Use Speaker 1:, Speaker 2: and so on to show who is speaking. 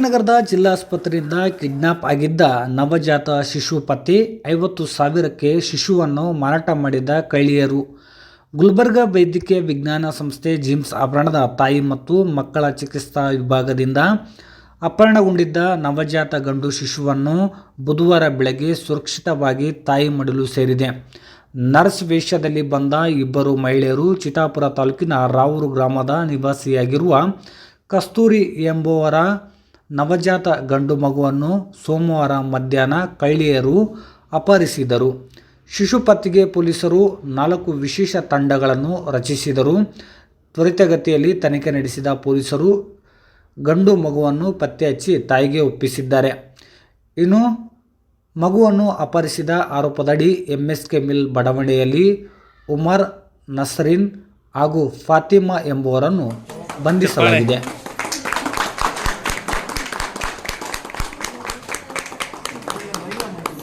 Speaker 1: ನಗರದ ಜಿಲ್ಲಾಸ್ಪತ್ರೆಯಿಂದ ಕಿಡ್ನಾಪ್ ಆಗಿದ್ದ ನವಜಾತ ಶಿಶು ಪತಿ ಐವತ್ತು ಸಾವಿರಕ್ಕೆ ಶಿಶುವನ್ನು ಮಾರಾಟ ಮಾಡಿದ ಕಳ್ಳಿಯರು ಗುಲ್ಬರ್ಗ ವೈದ್ಯಕೀಯ ವಿಜ್ಞಾನ ಸಂಸ್ಥೆ ಜಿಮ್ಸ್ ಆವರಣದ ತಾಯಿ ಮತ್ತು ಮಕ್ಕಳ ಚಿಕಿತ್ಸಾ ವಿಭಾಗದಿಂದ ಅಪಹರಣಗೊಂಡಿದ್ದ ನವಜಾತ ಗಂಡು ಶಿಶುವನ್ನು ಬುಧವಾರ ಬೆಳಗ್ಗೆ ಸುರಕ್ಷಿತವಾಗಿ ತಾಯಿ ಮಡಿಲು ಸೇರಿದೆ. ನರ್ಸ್ ವೇಷದಲ್ಲಿ ಬಂದ ಇಬ್ಬರು ಮಹಿಳೆಯರು ಚಿತಾಪುರ ತಾಲೂಕಿನ ರಾವೂರು ಗ್ರಾಮದ ನಿವಾಸಿಯಾಗಿರುವ ಕಸ್ತೂರಿ ಎಂಬುವರ ನವಜಾತ ಗಂಡು ಮಗುವನ್ನು ಸೋಮವಾರ ಮಧ್ಯಾಹ್ನ ಕಳ್ಳಿಯರು ಅಪಹರಿಸಿದರು. ಶಿಶು ಪತ್ತೆಗೆ ಪೊಲೀಸರು ನಾಲ್ಕು ವಿಶೇಷ ತಂಡಗಳನ್ನು ರಚಿಸಿದರು. ತ್ವರಿತಗತಿಯಲ್ಲಿ ತನಿಖೆ ನಡೆಸಿದ ಪೊಲೀಸರು ಗಂಡು ಮಗುವನ್ನು ಪತ್ತೆ ಹಚ್ಚಿ ತಾಯಿಗೆ ಒಪ್ಪಿಸಿದ್ದಾರೆ. ಇನ್ನು ಮಗುವನ್ನು ಅಪಹರಿಸಿದ ಆರೋಪದಡಿ ಎಂಎಸ್ಕೆ ಮಿಲ್ ಬಡಾವಣೆಯಲ್ಲಿ ಉಮರ್ ನಸರಿನ್ ಹಾಗೂ ಫಾತಿಮಾ ಎಂಬುವರನ್ನು ಬಂಧಿಸಲಾಗಿದೆ.